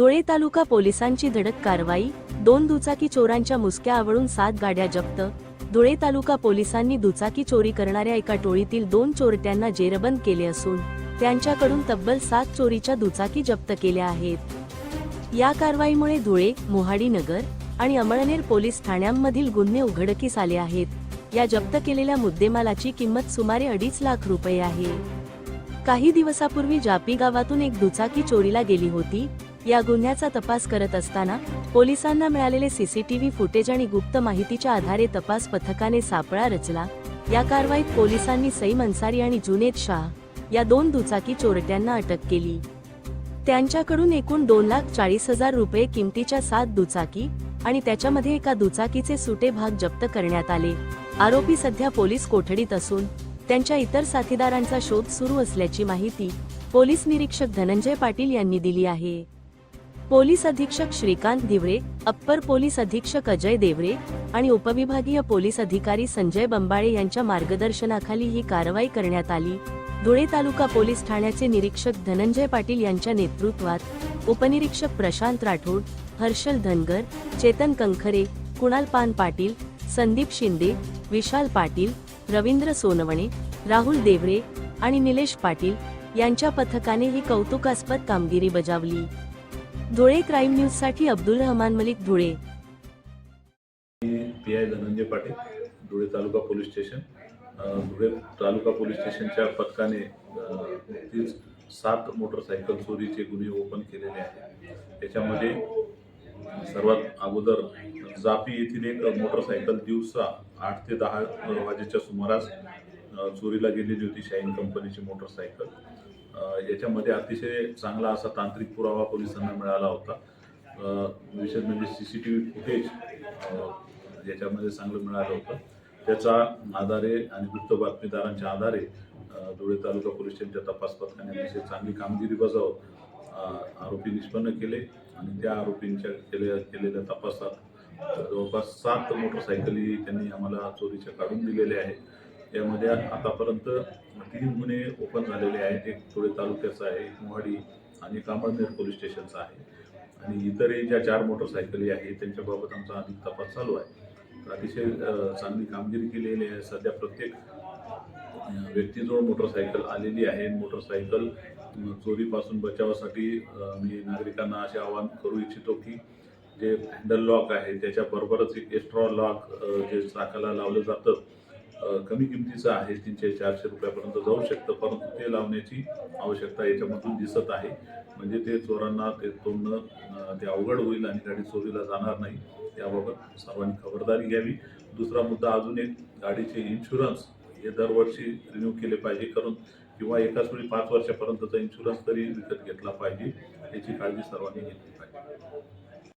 धुळे तालुका पोलिसांची धडक कारवाई दोन दुचाकी चोरांच्या मुसक्या आवळून सात गाड्या जप्त धुळे तालुका पोलिसांनी दुचाकी चोरी करणाऱ्या एका टोळीतील दोन चोरट्यांना जेरबंद केले असून त्यांच्याकडून तब्बल सात चोरीच्या दुचाकी जप्त केल्या आहेत. या कारवाईमुळे धुळे मोहाडी नगर आणि अमळनेर पोलीस ठाण्यांमधील गुन्हे उघडकीस आले आहेत. या जप्त केलेल्या मुद्देमालाची किंमत सुमारे अडीच लाख रुपये आहे. काही दिवसापूर्वी जापी गावातून एक दुचाकी चोरीला गेली होती या गुन्ह्याचा तपास करत असताना पोलिसांना मिळालेले सीसीटीव्ही फुटेज आणि गुप्त माहितीच्या आधारे तपास पथकाने सापळा रचला. या कारवाईत पोलिसांनी सईम अन्सारी आणि जुनेद शाह या दोन दुचाकी चोरट्यांना अटक केली. त्यांच्याकडून एकूण दोन लाख चाळीस हजार रुपये किमतीच्या सात दुचाकी आणि त्याच्यामध्ये एका दुचाकीचे सुटे भाग जप्त करण्यात आले. आरोपी सध्या पोलीस कोठडीत असून त्यांच्या इतर साथीदारांचा शोध सुरू असल्याची माहिती पोलीस निरीक्षक धनंजय पाटील यांनी दिली आहे. पोलीस अधीक्षक श्रीकांत दिवरे अप्पर पोलीस अधीक्षक अजय देवरे आणि उपविभागीय पोलीस अधिकारी संजय बंबाळे यांच्या मार्गदर्शनाखाली ही कारवाई करण्यात आली. धुळे तालुका पोलीस ठाण्याचे निरीक्षक धनंजय पाटील यांच्या नेतृत्वात उपनिरीक्षक प्रशांत राठोड हर्षल धनगर चेतन कंखरे कुणाल पान पाटील संदीप शिंदे विशाल पाटील रवींद्र सोनवणे राहुल देवरे आणि निलेश पाटील यांच्या पथकाने ही कौतुकास्पद कामगिरी बजावली. धुळे क्राईम न्यूजसाठी Abdul Rahman Malik Dhule. P I Dhananjay Patil Dhule taluka police station. Dhule taluka police स्टेशनच्या पथकाने नुकतीच सात मोटरसायकल चोरीचे गुन्हे ओपन केलेले आहेत. त्याच्यामध्ये सर्वात अगोदर जापी येथील एक मोटरसायकल दिवसा आठ ते दहा वाजेच्या सुमारास चोरीला गेलेली होती शाईन कंपनीची मोटरसायकल. याच्यामध्ये अतिशय चांगला असा तांत्रिक पुरावा पोलिसांना मिळाला होता. विशेष म्हणजे C C T V footage याच्यामध्ये चांगलं मिळालं होतं. त्याचा आधारे आणि गुप्त बातमीदारांच्या आधारे धुळे तालुका पोलीस स्टेशनच्या तपास पथकाने अतिशय चांगली कामगिरी बजावत आरोपी निष्पन्न केले आणि त्या आरोपींच्या केलेल्या केलेल्या तपासात जवळपास सात मोटरसायकली त्यांनी आम्हाला चोरीच्या काढून दिलेल्या आहेत. यामध्ये आतापर्यंत तीन गुन्हे ओपन झालेले आहेत. एक थोडे तालुक्याचा आहे एक मोहाडी आणि कामळनेर पोलीस स्टेशनचा आहे. आणि इतरही ज्या चार मोटरसायकली आहेत त्यांच्याबाबत आमचा अधिक तपास चालू आहे. तर अतिशय चांगली कामगिरी केलेली आहे. सध्या प्रत्येक व्यक्तीजवळ मोटरसायकल आलेली आहे. मोटरसायकल चोरीपासून बचावासाठी मी नागरिकांना असे आवाहन करू इच्छितो की जे हँडल लॉक आहे त्याच्याबरोबरच एक एक्स्ट्रा लॉक जे चाकाला लावलं जातं कमी किमतीचं आहे तीनशे चारशे रुपयापर्यंत जाऊ शकतं. परंतु ते लावण्याची आवश्यकता याच्यामधून दिसत आहे. म्हणजे ते चोरांना ते तोडणं ते अवघड होईल आणि गाडी चोरीला जाणार नाही याबाबत सर्वांनी खबरदारी घ्यावी. दुसरा मुद्दा अजून एक गाडीचे इन्शुरन्स हे दरवर्षी रिन्यू केले पाहिजे करून किंवा एकाच वेळी पाच वर्षापर्यंतचा इन्शुरन्स तरी विकत घेतला पाहिजे याची काळजी सर्वांनी घेतली पाहिजे.